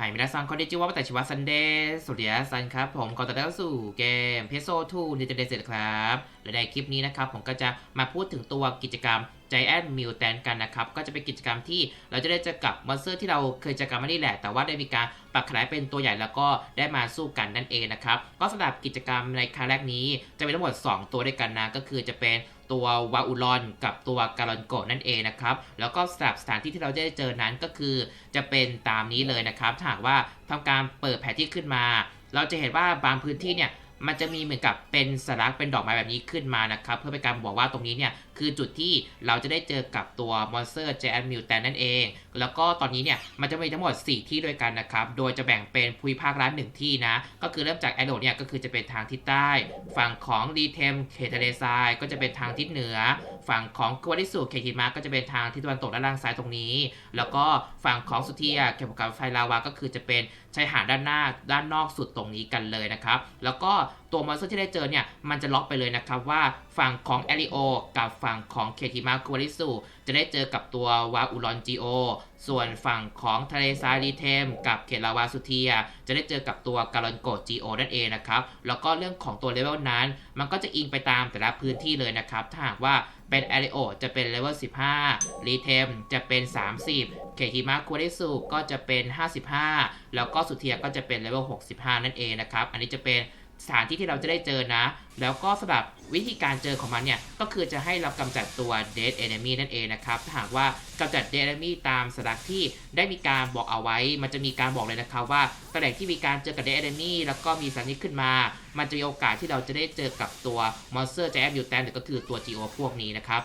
ไฮมินาซังคอนดิจิวะวัตชิวะซันเดย์สวัสดีครับซันครับ ผมขอต้อนรับสู่เกมเพโซ2ในเดเซตครับ และในคลิปนี้นะครับ ผมก็จะมาพูดถึงตัวกิจกรรม Giant Mutant กันนะครับ ก็จะเป็นกิจกรรมที่เราจะได้เจอกับมอนสเตอร์ที่เราเคยเจอกันมานี่แหละ แต่ว่าได้มีการปรับขยายเป็นตัวใหญ่แล้วก็ได้มาสู้กันนั่นเองนะครับ ก็สำหรับกิจกรรมในครั้งแรกนี้จะมีทั้งหมด 2 ตัวด้วยกันนะ ก็คือจะเป็นตัววาอูลอนกับตัวการอนโกนั่นเองนะครับ แล้วก็สำหรับสถานที่ที่เราได้เจอนั้นก็คือ จะเป็นตามนี้เลยนะครับถ้าหากว่าทำการเปิดแผนที่ขึ้นมา เราจะเห็นว่าบางพื้นที่เนี่ยมันจะมีเหมือนกับเป็นสลักเป็นดอกไม้แบบนี้ขึ้นมานะครับ เพื่อเป็นการบอกว่าตรงนี้เนี่ย คือจุดที่เราจะได้เจอกับตัวมอนสเตอร์เจนมิวแตนนั่นเอง แล้วก็ตอนนี้เนี่ยมันจะมีทั้งหมด 4 ที่ด้วยกันนะครับ โดยจะแบ่งเป็นภูมิภาคละหนึ่งที่นะ ก็คือเริ่มจากแอโรเนี่ยก็คือจะเป็นทางทิศใต้ ฝั่งของรีเทมเคทะเลทรายก็จะเป็นทางทิศเหนือ ฝั่งของกัวดิสุเคคิมาก็จะเป็นทางทิศตะวันตกด้านล่างซ้ายตรงนี้ แล้วก็ฝั่งของสุเทียเกี่ยวกับไฟลาวาก็คือจะเป็นชายหาดด้านหน้าด้านนอกสุดตรงนี้กันเลยนะครับ แล้วก็ตัวมอนสเตอร์ที่ได้เจอเนี่ย มันจะล็อกไปเลยนะครับว่าฝั่งของแอริโอกับฝั่งของเคคิมากัวดิสุจะได้เจอกับตัววาอูรอนจิโอ ส่วนฝั่งของทะเลทรายรีเทม กับเขตลาวาสุเทีย จะได้เจอกับตัวการอนโกจีโอนั่นเองนะครับ แล้วก็เรื่องของตัวเลเวลนั้น มันก็จะอิงไปตามแต่ละพื้นที่เลยนะครับ ถ้าหากว่าเป็นแอริโอจะเป็นเลเวล 15 รีเทมจะเป็น 30 เคฮิมาคูริสุก็จะเป็น 55 แล้วก็สุเทียก็จะเป็นเลเวล 65 นั่นเองนะครับ อันนี้จะเป็น สถานที่ที่เราจะได้เจอนะ แล้วก็สำหรับวิธีการเจอของมันเนี่ย ก็คือจะให้เรากำจัดตัว Dead Enemy นั่นเองนะครับ ถ้าหากว่ากำจัด Dead Enemy ตามสลักที่ได้มีการบอกเอาไว้ มันจะมีการบอกเลยนะครับว่าตำแหน่งที่มีการเจอกับ Dead Enemy แล้วก็มีสัญญาขึ้นมา มันจะมีโอกาสที่เราจะได้เจอกับตัว Monster Giant Mutant หรือก็คือตัว GO พวกนี้นะครับ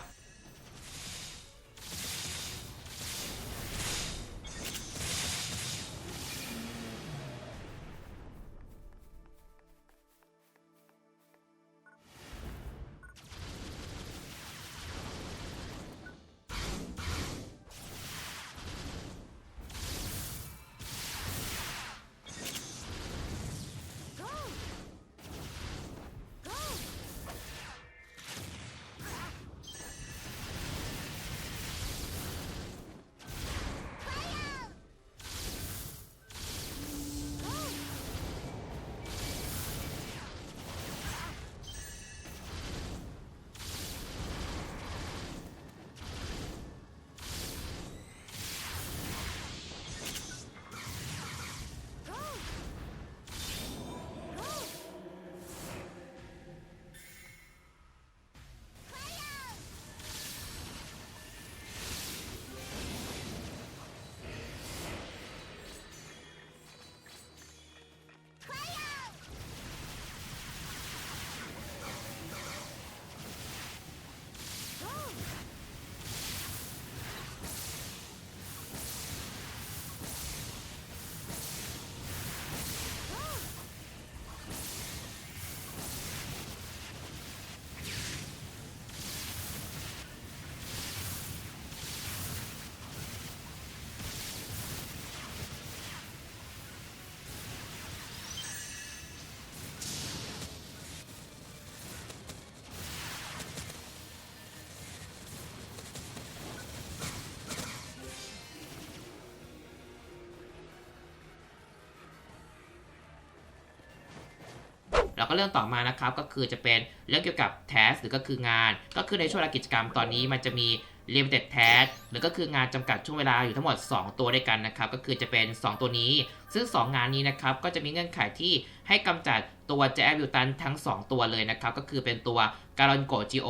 แล้วก็เรื่องต่อมานะครับก็คือจะเป็นเรื่องเกี่ยวกับ task หรือก็คืองาน ก็คือในช่วงเวลากิจกรรมตอนนี้มันจะมี limited task หรือก็คืองานจำกัดช่วงเวลาอยู่ทั้งหมด 2 ตัวด้วยกันนะครับ ก็คือจะเป็น 2 ตัวนี้ ซึ่ง 2 งานนี้นะครับ ก็จะมีเงื่อนไขที่ให้กำจัดตัวแจแอบิวตันทั้ง 2 ตัวเลยนะครับ ก็คือเป็นตัวการอนโกจิโอ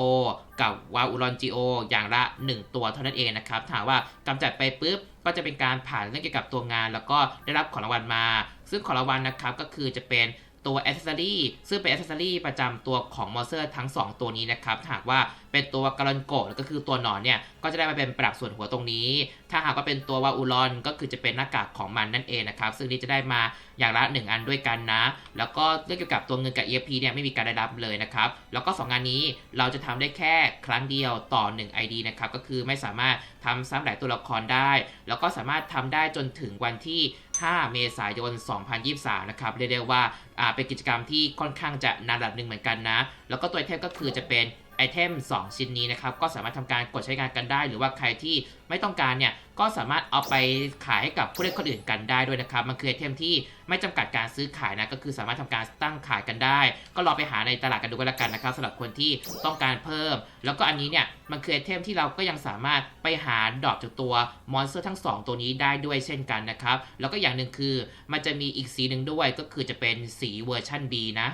กับวาอูรอนจิโออย่างละ 1 ตัวเท่านั้นเองนะครับ ถามว่ากำจัดไปปุ๊บ ก็จะเป็นการผ่านเรื่องเกี่ยวกับตัวงาน แล้วก็ได้รับของรางวัลมา ซึ่งของรางวัลนะครับก็คือจะเป็น ตัวอ c เซอรี่ซึ่งเป็นอ c เซอรี่ประจำตัวของมอสเตอร์ทั้ง 2 ตัวนี้นะครับหากว่าเป็นตัวการอนโกก็คือตัวหนอนเนี่ย ก็จะได้มาเป็นปรับส่วนหัวตรงนี้ ถ้าหากว่าเป็นตัววาอูรอนก็คือจะเป็นหน้ากากของมันนั่นเองนะครับ ซึ่งนี่จะได้มาอย่างละ 1 อันด้วยกันนะ แล้วก็เรื่องเกี่ยวกับตัวเงินกับ EFP เนี่ยไม่มีการได้รับเลยนะครับ แล้วก็ 2 งานนี้เราจะทำได้แค่ครั้งเดียวต่อ 1 ID นะครับ ก็คือไม่สามารถทำซ้ำหลายตัวละครได้ แล้วก็สามารถทำได้จนถึงวันที่ 5 เมษายน 2023 นะครับเรียกได้ว่าเป็นกิจกรรมที่ค่อนข้างจะนานระดับหนึ่งเหมือนกันนะ แล้วก็ตัวเทพก็คือจะเป็น ไอเทม 2 ชิ้นนี้นะครับ ก็สามารถทำการกดใช้งานกันได้ หรือว่าใครที่ไม่ต้องการเนี่ย ก็สามารถเอาไปขายให้กับผู้เล่นคนอื่นกันได้ด้วยนะครับ มันคือไอเทมที่ไม่จำกัดการซื้อขายนะ ก็คือสามารถทำการตั้งขายกันได้ ก็ลองไปหาในตลาดกันดูก็แล้วกันนะครับสำหรับคนที่ต้องการเพิ่ม แล้วก็อันนี้เนี่ย มันคือไอเทมที่เราก็ยังสามารถไปหาดอปจากตัวมอนสเตอร์ทั้ง 2 ตัวนี้ได้ด้วยเช่นกันนะครับ แล้วก็อย่างหนึ่งคือมันจะมีอีกสีหนึ่งด้วย ก็คือจะเป็นสีเวอร์ชัน B นะ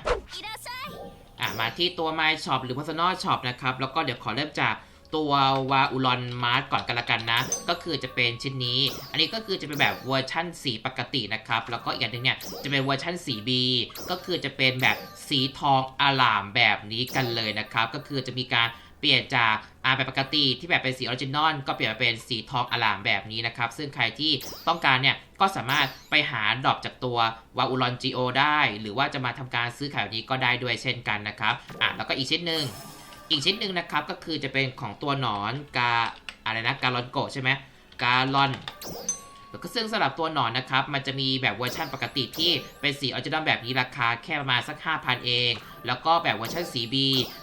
อะมาที่ตัว My Shop หรือ Personal Shop นะครับ แล้วก็เดี๋ยวขอเริ่มจากตัววาอุลอนมาร์ก่อนกันละกันนะ ก็คือจะเป็นชิ้นนี้ อันนี้ก็คือจะเป็นแบบเวอร์ชั่นสีปกตินะครับ แล้วก็อีกอย่างหนึงเนี่ยจะเป็นเวอร์ชั่นสี B ก็คือจะเป็นแบบสีทองอลามแบบนี้กันเลยนะครับ ก็คือจะมีการ เปลี่ยนจากอาแบบปกติที่แบบเป็นสีออริจินอลก็เปลี่ยนมาเป็นสีทองอลามแบบนี้นะครับ ซึ่งใครที่ต้องการเนี่ยก็สามารถไปหาดรอปจากตัววาอูลอน GO ได้ หรือว่าจะมาทำการซื้อขายแบบนี้ก็ได้ด้วยเช่นกันนะครับอะแล้วก็อีกชิ้นหนึ่งอีกชิ้นหนึ่งนะครับก็คือจะเป็นของตัวหนอนกาอะไรนะกาลอนโกะใช่ไหมกาลอน แล้วก็ซึ่งสำหรับตัวหนอนนะครับ มันจะมีแบบเวอร์ชันปกติที่เป็นสีออริจินอลแบบนี้ราคาแค่ประมาณสัก 5,000 เอง แล้วก็แบบเวอร์ชันสี B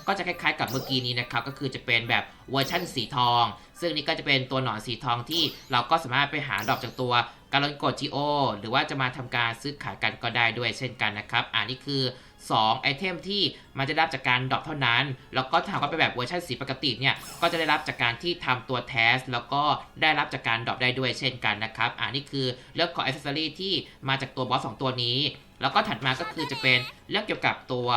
ก็จะคล้ายๆกับเมื่อกี้นี้นะครับ ก็คือจะเป็นแบบเวอร์ชันสีทอง ซึ่งนี่ก็จะเป็นตัวหนอนสีทองที่เราก็สามารถไปหาดอปจากตัวการลอนโกจิโอหรือว่าจะมาทำการซื้อขายกันก็ได้ด้วยเช่นกันนะครับ อ่านี่คือ 2ไอเทมที่มันจะได้รับจากการดรอปเท่านั้น แล้วก็ถ้ากว่าเป็นแบบเวอร์ชันสีปกติเนี่ย ก็จะได้รับจากการที่ทำตัวแทส แล้วก็ได้รับจากการดรอปได้ด้วยเช่นกันนะครับ อ่านี่คือเรื่องของอิสซอรี่ที่มาจากตัวบอสสองตัวนี้ แล้วก็ถัดมาก็คือจะเป็นเรื่องเกี่ยวกับตัว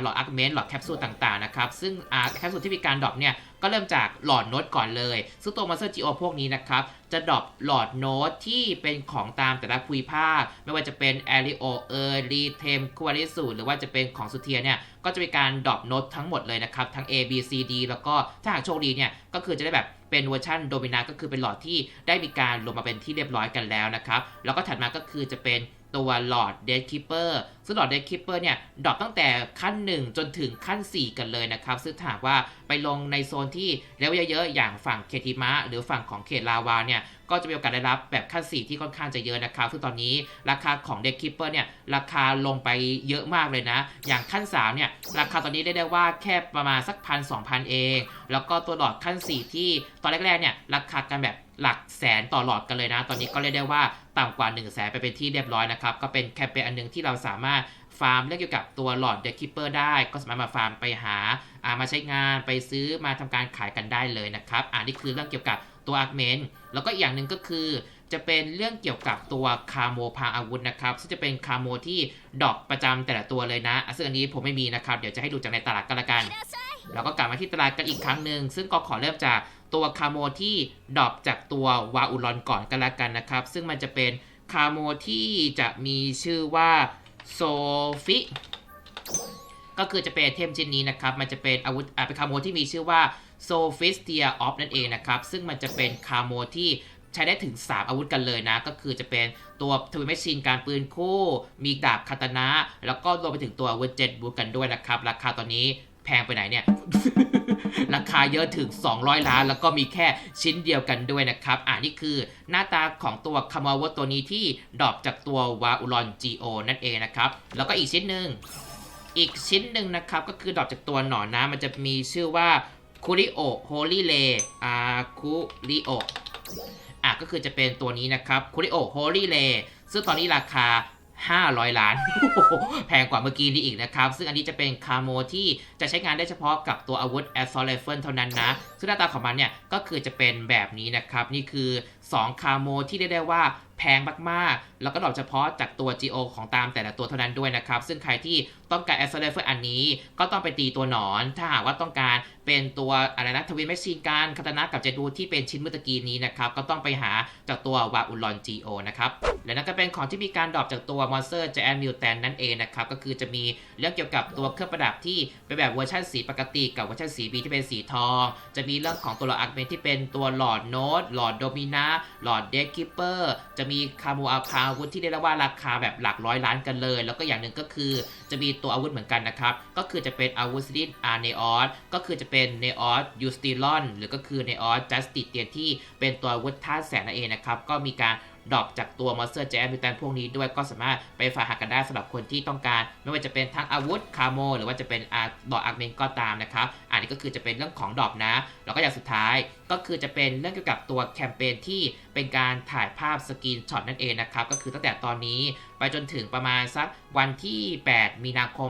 หลอดอาร์คเมนต์หลอดแคปซูลต่างๆนะครับ ซึ่งแคปซูลที่มีการดรอปเนี่ย ก็เริ่มจากหลอดโน้ตก่อนเลย ซึ่งตัวมาสเตอร์จีโอพวกนี้นะครับ จะดรอปหลอดโน้ตที่เป็นของตามแต่ละภูมิภาค ไม่ว่าจะเป็นแอริโอเออร์รีเทมควอริสูหรือว่าจะเป็นของสุเทียเนี่ย ก็จะมีการดรอปโน้ตทั้งหมดเลยนะครับ ทั้ง A B C D แล้วก็ถ้าหากโชคดีเนี่ย ก็คือจะได้แบบเป็นเวอร์ชันโดมินาก็คือเป็นหลอดที่ได้มีการลงมาเป็นที่เรียบร้อยกันแล้วนะครับ แล้วก็ถัดมาก็คือจะเป็น ตัวหลอด Dead Keeper ซึ่งหลอด Dead Keeper เนี่ยดรอปตั้งแต่ขั้น 1 จนถึงขั้น 4 กันเลยนะครับ ซึ่งถากว่าไปลงในโซนที่เลเวเยอะๆ อย่างฝั่งเคทิมะหรือฝั่งของเขตลาวาเนี่ยก็จะมีโอกาสได้รับแบบขั้น 4 ที่ค่อนข้างจะเยอะนะครับ ซึ่งตอนนี้ราคาของ Dead Keeper เนี่ย ราคาลงไปเยอะมากเลยนะ อย่างขั้น 3 เนี่ย ราคาตอนนี้ได้ได้ว่าแค่ประมาณสักพันสองพันเอง แล้วก็ตัวหลอดขั้น 4 ที่ตอนแรกๆเนี่ย ราคากันแบบ หลักแสนต่อหลอดกันเลยนะ ตอนนี้ก็เรียกได้ว่าต่ำกว่า 1 0 0 0 0แสนไปเป็นที่เรียบร้อยนะครับ ก็เป็นแคมเปญอันหนึงที่เราสามารถฟาร์มเรื่องเกี่ยวกับตัวหลอดเด d คิปเปอร์ได้ ก็สามารถมาฟาร์มไปหาอามาใช้งานไปซื้อมาทำการขายกันได้เลยนะครับอ่านี่คือเรื่องเกี่ยวกับตัวอาร์เมนแล้วก็อีกอย่างหนึ่งก็คือ จะเป็นเรื่องเกี่ยวกับตัวคาโมพาอาวุธนะครับ ซึ่งจะเป็นคาโมที่ดอกประจำแต่ละตัวเลยนะอะซึ่งอันนี้ผมไม่มีนะครับ เดี๋ยวจะให้ดูจากในตลาดกันละกัน แล้วก็กลับมาที่ตลาดกันอีกครั้งหนึ่งซึ่งก็ขอเริ่มจาก ตัวคาโมที่ดรอปจากตัววาอูลอนก่อนกันละกันนะครับ ซึ่งมันจะเป็นคาโมที่จะมีชื่อว่าโซฟิก็คือจะเป็นเทมชิ้นนี้นะครับ มันจะเป็นอาวุธเป็นคาโมที่มีชื่อว่าโซฟิสเทียออฟนั่นเองนะครับ ซึ่งมันจะเป็นคาโมที่ใช้ได้ถึง 3 อาวุธกันเลยนะ ก็คือจะเป็นตัวทวิแมชชีนการปืนคู่ มีดาบคาตานะ แล้วก็รวมไปถึงตัวอาวุธเจ็ดบูกันด้วยนะครับ ราคาตอนนี้ แพงไปไหนเนี่ย ราคาเยอะถึง 200 ล้าน แล้วก็มีแค่ชิ้นเดียวกันด้วยนะครับอ่านี่คือหน้าตาของตัวคามาวตัวนี้ที่ดรอปจากตัววาอูลอน GO นั่นเองนะครับ แล้วก็อีกชิ้นหนึ่งอีกชิ้นหนึ่งนะครับ ก็คือดรอปจากตัวหนอนนะมันจะมีชื่อว่าคูริโอโฮลิเลอาคูริโออะก็คือจะเป็นตัวนี้นะครับคูริโอโฮลิเลซึ่งตอนนี้ราคา 500 ล้าน แพงกว่าเมื่อกี้นี้อีกนะครับ ซึ่งอันนี้จะเป็นคาโมที่จะใช้งานได้เฉพาะกับตัวอาวุธ Assault Rifle เท่านั้นนะ ซึ่งหน้าตาของมันเนี่ย ก็คือจะเป็นแบบนี้นะครับ นี่คือ 2 คาโมที่ได้ได้ว่า แพงมากๆ แล้วก็ดอปเฉพาะจากตัว GO ของตามแต่ละตัวเท่านั้นด้วยนะครับ ซึ่งใครที่ต้องการ Assault Rifle อันนี้ ก็ต้องไปตีตัวหนอน ถ้าหากว่าต้องการเป็นตัวอะไรนะทวินแมชชีนการคาตานะกับเจดูที่เป็นชิ้นเมื่อตะกี้นี้นะครับ ก็ต้องไปหาจากตัววาอุลอน GO นะครับ และนั่นก็เป็นของที่มีการดรอปจากตัว Monster Giant Mutant นั่นเองนะครับ ก็คือจะมีเรื่องเกี่ยวกับตัวเครื่องประดับที่เป็นแบบเวอร์ชันสีปกติกับเวอร์ชันสี B ที่เป็นสีทอง จะมีเรื่องของตัวหลอดอาร์เมนที่เป็นตัวหลอดโนตหลอดโดมินาหลอดเด d คิปเปอร์จะมีคาโมอาคาอาวุธที่ได้รับว่าราคาแบบหลักร้อยล้านกันเลย แล้วก็อย่างหนึ่งก็คือจะมีตัวอาวุธเหมือนกันนะครับ ก็คือจะเป็นอาวุธซิลินอาร์เนออสก็คือจะเป็นเนออสยูสติลอนหรือก็คือเนออสจัสติเตียนที่เป็นตัวอาวุธท่าแสงนั่นเองนะครับก็มีการดรอปจากตัวมอนสเตอร์แจมิวแตนพวกนี้ด้วยก็สามารถไปฝากหากันได้สำหรับคนที่ต้องการ ไม่ว่าจะเป็นทั้งอาวุธคาโม หรือว่าจะเป็นอาดอกอาร์เมนก็ตามนะครับ อันนี้ก็คือจะเป็นเรื่องของดรอปนะ แล้วก็อย่างสุดท้าย ก็คือจะเป็นเรื่องเกี่ยวกับตัวแคมเปญที่เป็นการถ่ายภาพสกรีนช็อตนั่นเองนะครับ ก็คือตั้งแต่ตอนนี้ไปจนถึงประมาณสักวันที่ 8 มีนาคม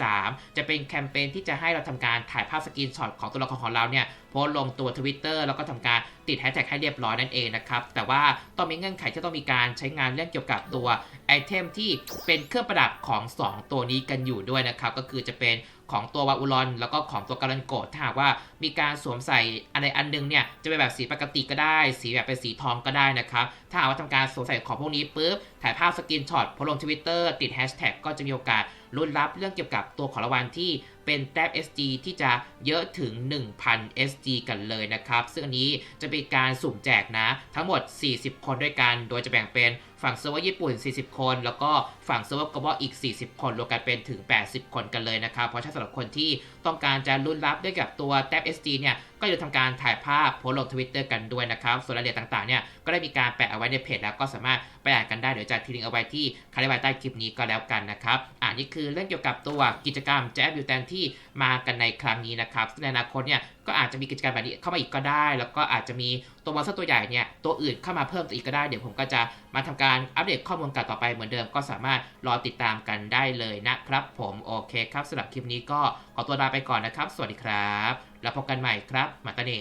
2023 จะเป็นแคมเปญที่จะให้เราทำการถ่ายภาพสกรีนช็อตของตัวละครของเราเนี่ยโพสลงตัว Twitter แล้วก็ทำการติดแฮชแท็กให้เรียบร้อยนั่นเองนะครับ แต่ว่าต้องมีเงื่อนไขที่ต้องมีการใช้งานเรื่องเกี่ยวกับตัว อเทมที่เป็นเครื่องประดับของ 2 ตัวนี้กันอยู่ด้วยนะครับ ก็คือจะเป็นของตัววาอูลอน แล้วก็ของตัวการันโกะถ้าหากว่ามีการสวมใส่อะไรอันนึงเนี่ยจะเป็นแบบสีปกติก็ได้ สีแบบเป็นสีทองก็ได้นะครับ ถ้าหากว่าทำการสวมใส่ของพวกนี้ปุ๊บถ่ายภาพสกรีนช็อตโพลงทวิตเตอร์ติดแฮชแท็กก็จะมีโอกาสลุ้นรับเรื่องเกี่ยวกับตัวของรางวัลที่เป็นแต้ม SG ที่จะเยอะถึง 1,000 SG กันเลยนะครับ ซึ่งอันนี้จะเป็นการสุ่มแจกนะทั้งหมด 40 คนด้วยกัน โดยจะแบ่งเป็น ฝั่งเซิร์ฟเวอร์ญี่ปุ่น 40 คน แล้วก็ฝั่งเซิร์ฟเวอร์กบออีก 40 คนรวมกันเป็นถึง 80 คนกันเลยนะครับ เพราะฉะนั้นสำหรับคนที่ต้องการจะลุ้นรับด้วยกับตัวแต้ม SG เนี่ย ก็จะทำการถ่ายภาพโพสลงทวิตเตอร์กันด้วยนะครับ ส่วนรายละเอียดต่างๆเนี่ยก็ได้มีการแปะเอาไว้ในเพจแล้วก็สามารถไปอ่านกันได้เดี๋ยวจะทิ้งเอาไว้ที่คาลิบายใต้คลิปนี้ก็แล้วกันนะครับอ่านี่คือเรื่องเกี่ยวกับตัวกิจกรรมแจ๊บบิวแตนที่มากันในครั้งนี้นะครับในอนาคตเนี่ยก็อาจจะมีกิจกรรมแบบนี้เข้ามาอีกก็ได้ แล้วก็อาจจะมีตัวมอนสเตอร์ตัวใหญ่เนี่ยตัวอื่นเข้ามาเพิ่มอีกก็ได้เดี๋ยวผมก็จะมาทำการอัปเดตข้อมูลกันต่อไปเหมือนเดิมก็สามารถรอติดตามกันได้เลยนะครับ ผมโอเคครับสำหรับคลิปนี้ก็ขอตัวลาไปก่อนนะครับ สวัสดีครับ แล้วพบกันใหม่ครับ มาตาเน